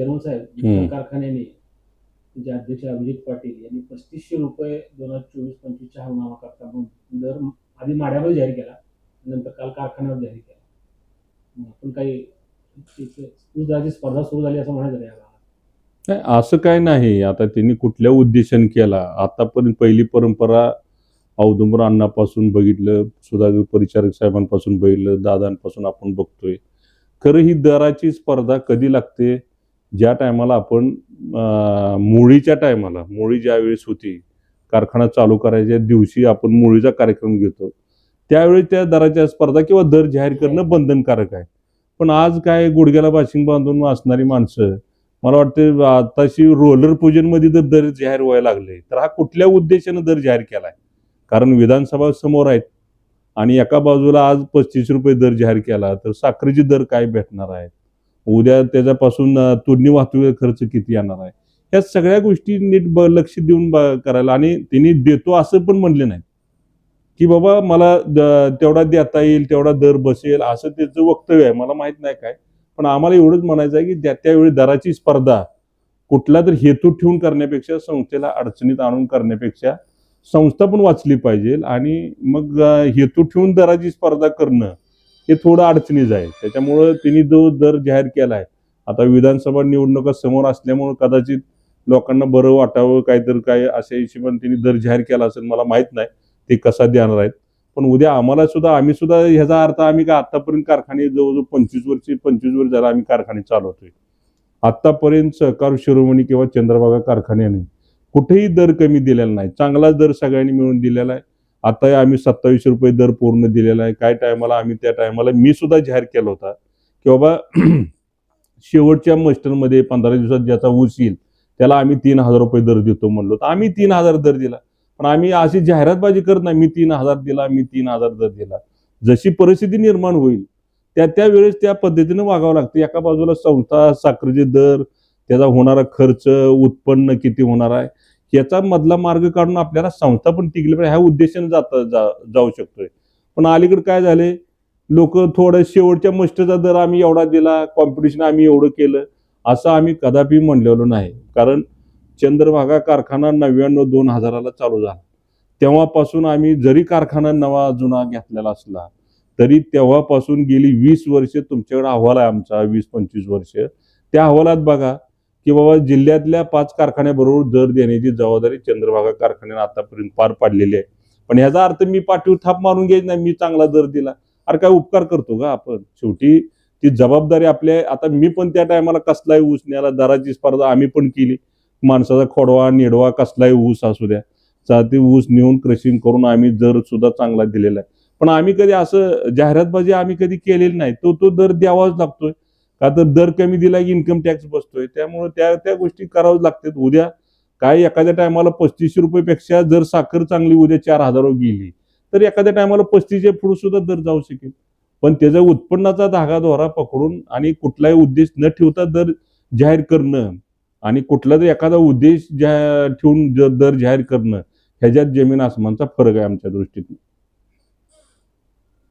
Chairman साहेब कारखान्याने जे अध्यक्ष अभिजित पाटील यांनी पस्तीसशे रुपये दोन हजार चोवीस पंचवीसच्या हंगामा करता दर आधी माड्यावर जाहीर केला नंतर काल कारखान्यावर जाहीर केला. आपण काही एक ऊस दराची स्पर्धा सुरू झाली असं म्हणायचं या भागात नाही असं काय नाही. आता त्यांनी कुठल्या उद्देशाने केला? आतापर्यंत पहिली परंपरा औदुंबर अण्णापासून बघितलं सुधाकर परिचारक साहेबांपासून बघितलं दादांपासून आपण बघतोय. खरं ही दराची स्पर्धा कधी लागते? ज्या टायमाला आपण मुळीच्या टायमाला मुळी ज्यावेळेस होती कारखाना चालू करायच्या दिवशी आपण मुळीचा कार्यक्रम घेतो त्यावेळी त्या दराच्या स्पर्धा किंवा दर जाहीर करणं बंधनकारक आहे. पण आज काय गुडघ्याला बाशिंग बांधून असणारी माणसं मला वाटतं आताशी रोलर पूजनमध्ये जर दर जाहीर व्हायला लागले तर हा कुठल्या उद्देशानं दर जाहीर केला आहे कारण विधानसभा समोर आहेत आणि एका बाजूला आज पस्तीस रुपये दर जाहीर केला तर साखरेचे दर काय भेटणार आहेत? उद्या त्याच्यापासून अं, तुडणी वाहतूक खर्च किती येणार आहे? या सगळ्या गोष्टी नीट ब- लक्ष देऊन करायला. आणि त्यांनी देतो असं पण म्हणले नाही की बाबा मला तेवढा देता येईल तेवढा दर बसेल असं त्याचं वक्तव्य आहे. मला माहीत नाही काय. पण आम्हाला एवढंच म्हणायचं आहे की त्या त्यावेळी दराची स्पर्धा कुठला तर हेतू ठेवून करण्यापेक्षा संस्थेला अडचणीत आणून करण्यापेक्षा संस्था पण वाचली पाहिजे. आणि मग हेतू ठेवून दराची स्पर्धा करणं हे थोडं अडचणीच आहे. त्याच्यामुळं त्यांनी जो दर जाहीर केला आहे आता विधानसभा निवडणुका समोर असल्यामुळं कदाचित लोकांना बरं वाटावं काहीतरी काय अशा हिशोबाने त्यांनी दर जाहीर केला असेल मला माहीत नाही ते कसा देणार आहेत. पण उद्या आम्हाला सुद्धा आम्ही सुद्धा ह्याचा अर्थ आम्ही का आतापर्यंत कारखाने जवळजवळ पंचवीस वर्ष पंचवीस वर्ष झाला आम्ही कारखाने चालवतोय. आतापर्यंत सहकार शिरोमणी किंवा चंद्रभागा कारखान्याने कुठेही दर कमी दिलेला नाही. चांगला दर सगळ्यांनी मिळून दिलेला आहे. आता आम्ही सत्तावीस रुपये दर पूर्ण दिलेला आहे. काय टायमाला आम्ही त्या टायमाला मी सुद्धा जाहीर केला होता की बाबा शेवटच्या मस्टरमध्ये पंधरा दिवसात ज्याचा ऊस येईल त्याला आम्ही तीन हजार रुपये दर देतो म्हणलो. तर आम्ही तीन हजार दर दिला. पण आम्ही अशी जाहिरातबाजी करत नाही. मी तीन हजार दिला मी तीन हजार दर दिला. जशी परिस्थिती निर्माण होईल त्या त्यावेळेस त्या पद्धतीनं वागावं लागतं. एका बाजूला संस्था साखरेचे दर त्याचा होणारा खर्च उत्पन्न किती होणार आहे याचा मधला मार्ग काढून आपल्याला संस्था पण टिकली पाहिजे. ह्या उद्देशाने जाता जा- जाऊ शकतोय. पण अलीकडे काय झाले? लोक थोडं शेवटच्या मस्टचा दर आम्ही एवढा दिला कॉम्पिटिशन आम्ही एवढं केलं असं आम्ही कदापि म्हणलेलो नाही. कारण चंद्रभागा कारखाना नव्याण्णव दोन हजाराला चालू झाला. तेव्हापासून आम्ही जरी कारखाना नवा जुना घेतलेला असला तरी तेव्हापासून गेली वीस वर्ष तुमच्याकडे अहवाल आहे आमचा वीस पंचवीस वर्ष. त्या अहवालात बघा की बाबा जिल्ह्यातल्या पाच कारखान्याबरोबर दर देण्याची जबाबदारी चंद्रभागा कारखान्याने आतापर्यंत पार पाडलेली आहे. पण ह्याचा अर्थ मी पाठीवर थाप मारून घ्यायच नाही मी चांगला दर दिला. अरे काय उपकार करतो का आपण? शेवटी ती जबाबदारी आपल्या आता मी पण त्या टायमाला कसलाही ऊस न्यायला दराची स्पर्धा आम्ही पण केली. माणसाचा खोडवा निडवा कसलाही ऊस असू द्या. चा ते ऊस नेऊन क्रशिंग करून आम्ही दर सुद्धा चांगला दिलेला आहे. पण आम्ही कधी असं जाहिरातबाजी आम्ही कधी केलेली नाही. तो तो दर द्यावाच लागतोय. का तर दर कमी दिला की इन्कम टॅक्स बसतोय. त्यामुळे त्या त्या गोष्टी कराव्याच लागतात. उद्या काय एखाद्या टायमाला पस्तीसशे रुपयेपेक्षा जर साखर चांगली उद्या चार हजारावर गेली तर एखाद्या टायमाला पस्तीसच्या पुढे सुद्धा दर जाऊ शकेल. पण त्याचा उत्पन्नाचा धागा दोरा पकडून आणि कुठलाही उद्देश न ठेवता दर जाहीर करणं आणि कुठला तरी एखादा उद्देश ठेवून जर दर जाहीर करणं ह्याच्यात जमीन आसमानचा फरक आहे आमच्या दृष्टीतून